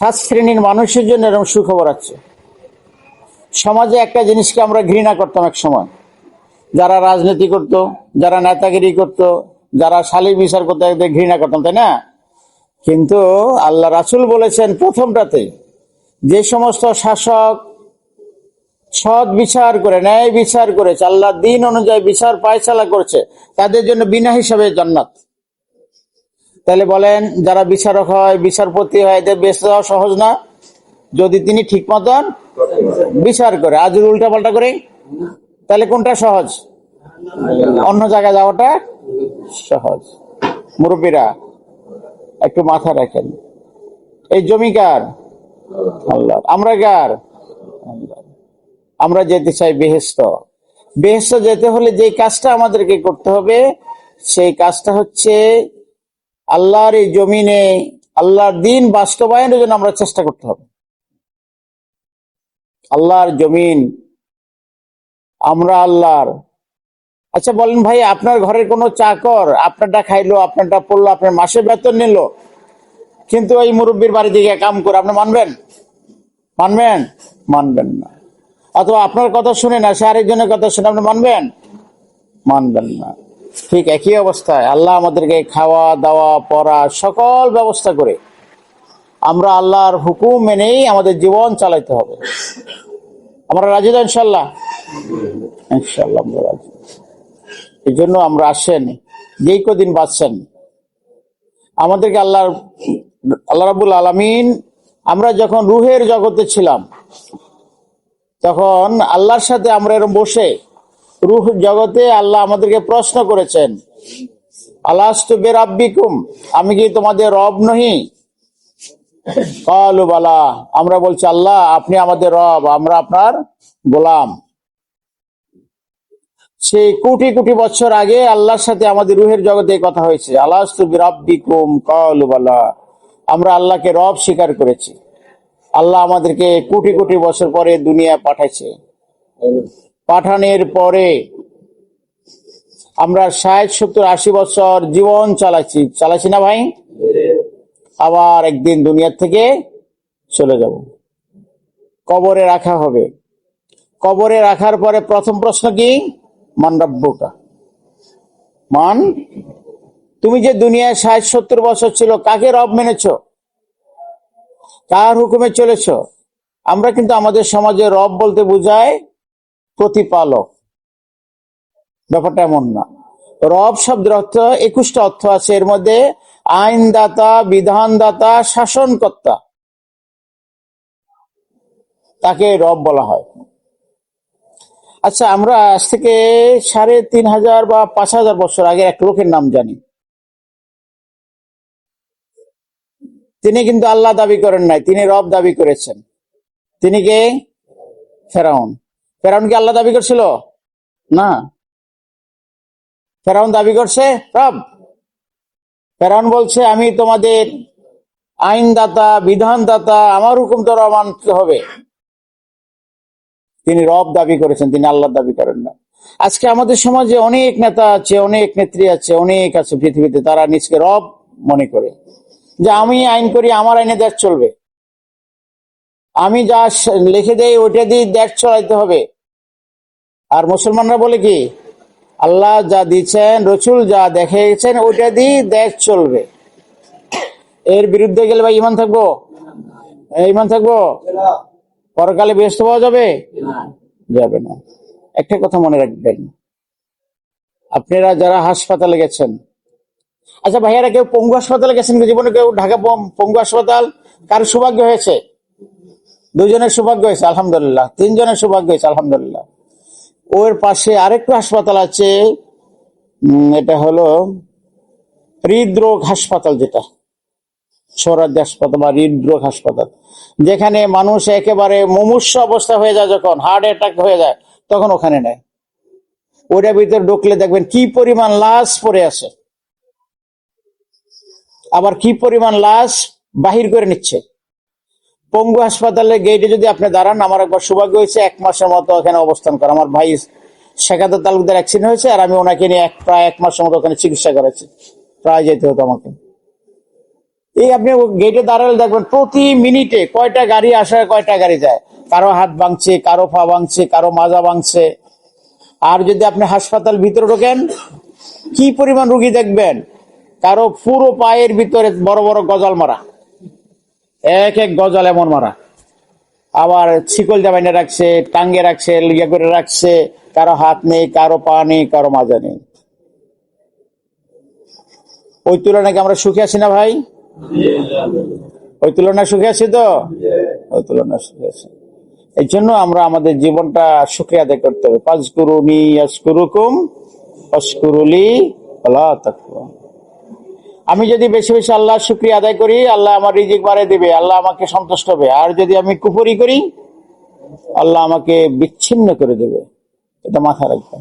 সাত শ্রেণির মানুষের জন্য এরকম সুখবর আছে। সমাজে একটা জিনিসকে আমরা ঘৃণা করতাম এক সময়। যারা রাজনীতি করত, যারা নেতাগিরি করত, যারা শালী বিচার করতো ঘৃণা করতাম, তাই না? কিন্তু আল্লাহ রাসুল বলেছেন প্রথমটাতে, যে সমস্ত শাসক সৎ বিচার করে, ন্যায় বিচার করেছে, আল্লাহ দিন অনুযায়ী বিচার, পায়চালা করছে, তাদের জন্য বিনা হিসাবে জান্নাত। তাহলে বলেন, যারা বিচারক হয়, বিচারপতি হয়, এদের বেঁচে যাওয়া সহজ না। যদি তিনি ঠিক মতন বিচার করে আজ উল্টা পাল্টা করে, তাহলে কোনটা সহজ? অন্য জায়গায় যাওয়াটা সহজ। মুরব্বীরা, একটু মাথা রাখেন। এই জমিকার আল্লাহ আমরা কার? আমরা যেতে চাই বেহেস্ত বেহেস্ত যেতে হলে যে কাজটা আমাদেরকে করতে হবে, সেই কাজটা হচ্ছে আল্লাহর এই জমিনে, আল্লাহর দিন বাস্তবায়নের জন্য আমরা চেষ্টা করতে হবে। আল্লাহর জমিন, আমরা আল্লাহর। আচ্ছা বলেন ভাই, আপনার ঘরের কোনো চাকর আপনারটা খাইলো আপনারটা পড়ল, আপনার মাসে বেতন নিল, কিন্তু ওই মুরব্বীর বাড়ি দিকে কাম করে আপনি মানবেন? মানবেন? মানবেন না। অথবা আপনার কথা শুনে না, সে আরেকজনের কথা শুনে আপনি মানবেন? মানবেন না। ঠিক একই অবস্থায় আল্লাহ আমাদেরকে খাওয়া, দাওয়া, পড়া সকল ব্যবস্থা করে আমরা আল্লাহর হুকুম মেনেই আমাদের জীবন চালাইতে হবে। আমরা রাজি তো ইনশাল্লাহ ইনশাল্লাহ আমরা রাজি। এই জন্য আমরা আসেন, যেই কদিন বাঁচছেন, আমাদেরকে আল্লাহ আল্লাহ রাবুল আলমিন, আমরা যখন রুহের জগতে ছিলাম, তখন আল্লাহর সাথে আমরা এরকম বসে রুহ জগতে আল্লাহ আমাদেরকে প্রশ্ন করেছেন আমি কি তোমাদের রব নহি? বালা। আমরা বলছি, আল্লাহ, আপনি আমাদের রব, আমরা আপনার গোলাম। সেই কোটি কোটি বছর আগে আল্লাহর সাথে আমাদের রুহের জগতে কথা হয়েছে, আলাস্তু বিরাব্বিকুম? কালু, বালা। আমরা আল্লাহকে রব স্বীকার করেছি। আল্লাহ আমাদেরকে কোটি কোটি বছর পরে দুনিয়া পাঠাইছে। পাঠানোর পরে আমরা ষাট, সত্তর, আশি বছর জীবন চালাচ্ছি। চালাচ্ছি না ভাই? আবার একদিন দুনিয়ার থেকে চলে যাব। কবরে রাখা হবে। কবরে রাখার পরে প্রথম প্রশ্ন কি? মান মান? তুমি যে দুনিয়ায় ষাট, সত্তর বছর ছিল, কাকে রব মেনেছ? কার হুকুমে চলেছ? আমরা কিন্তু আমাদের সমাজে রব বলতে বোঝায় প্রতিপালক। ব্যাপারটা এমন না। রব শব্দের অর্থ, একুশটা অর্থ আছে। এর মধ্যে আইনদাতা, বিধানদাতা, শাসনকর্তা। তাকে রব বলা হয়। আচ্ছা আমরা আজ থেকে সাড়ে তিন হাজার বা পাঁচ হাজার বছর আগে এক লোকের নাম জানি। তিনি কিন্তু আল্লাহ দাবি করেন নাই, তিনি রব দাবি করেছেন। তিনি কে? ফেরাউন। ফেরাউন কি আল্লাহ দাবি করছিল? না। ফেরাউন দাবি করছে, রব, ফেরাউন বলছে, আমি তোমাদের আইনদাতা, বিধানদাতা, আমার হুকুম তো মানতে হবে। তিনি রব দাবি করেছেন, তিনি আল্লাহ দাবি করেন না। আজকে আমাদের সমাজে অনেক নেতা আছে, অনেক নেত্রী আছে, অনেক আছে পৃথিবীতে, তারা নিজকে রব মনে করে। যে আমি আইন করি, আমার আইনে দেশ চলবে। আমি যা লিখে দেই, ওইটা দিয়ে দেশ চলাইতে হবে। আর মুসলমানরা বলে কি, আল্লাহ যা দিচ্ছেন, রসুল যা দেখেছেন ওইটা দিয়ে দেশ চলবে। এর বিরুদ্ধে গেলে ভাই ইমান থাকব? ইমান থাকব? পরকালে ব্যস্ত পাওয়া যাবে? যাবে না। একটা কথা মনে রাখবেন। আপনারা যারা হাসপাতালে গেছেন আচ্ছা ভাইয়ারা কেউ পঙ্গু হাসপাতালে গেছেন জীবনে কেউ ঢাকা পঙ্গু হাসপাতাল? কার সৌভাগ্য হয়েছে? দুজনের সৌভাগ্য হয়েছে, আলহামদুলিল্লাহ। তিনজনের সৌভাগ্য হয়েছে, আলহামদুলিল্লাহ। ওর পাশে আরেকটু হাসপাতাল আছে এটা হলো হৃদরোগ হাসপাতাল যেটা। সৌরাজ্য হাসপাতাল বা হৃদরোগ হাসপাতাল। যেখানে মানুষ একেবারে মুমূর্ষ অবস্থা হয়ে যায় যখন হার্ট অ্যাটাক হয়ে যায়, তখন ওখানে নেয়। ওইটার ভিতরে ঢুকলে দেখবেন কি পরিমাণ লাশ পড়ে আছে। আবার কি পরিমাণ লাশ বাহির করে নিচ্ছে। পঙ্গু হাসপাতালে গেটে যদি আপনি দাঁড়ান, আমার একবার সৌভাগ্য হয়েছে, এক মাসের মতো ওখানে অবস্থান করা। আমার ভাই শেখাতে তালুকদার অ্যাক্সিডেন্ট হয়েছে, আর আমি ওনাকে নিয়ে এক প্রায় এক মাসের মতো ওখানে চিকিৎসা করেছি। প্রায় যেতে হতো আমাকে। এই আপনি গেটে দাঁড়ালে দেখবেন প্রতি মিনিটে কয়টা গাড়ি আসে কয়টা গাড়ি যায়। কারও হাত ভাঙছে, কারও পা ভাঙছে, কারও মাজা ভাঙছে। আর যদি আপনি হাসপাতাল ভিতরে ঢোকেন, কি পরিমাণ রুগী দেখবেন? কারও পুরো পায়ের ভিতরে বড় বড় গজাল মারা। এক এক গজাল এমন মারা। আবার শিকল জামাইনে রাখছে, টাঙ্গে রাখছে ইয়ে করে রাখছে, কারও হাত নেই, কারও পা নেই, কারও মাজা নেই। ওই তুলনায় আমরা সুখে আছি না ভাই? ওই তুলনায় সুখে আছি তো? ওই তুলনায় সুখে আছি। এই জন্য আমরা আমাদের জীবনটা সুখে আদায় করতে হবে। পাঁচ করুনি অস্কুরুকুম অস্কুরুলি আল্লাহ। আমি যদি বেশি বেশি আল্লাহ শুক্রিয়া আদায় করি, আল্লাহ আমার রিজিক বাড়ে দেবে, আল্লাহ আমাকে সন্তুষ্ট হবে আর যদি আমি কুপুরি করি, আল্লাহ আমাকে বিচ্ছিন্ন করে দেবে। এটা মাথা রাখবেন।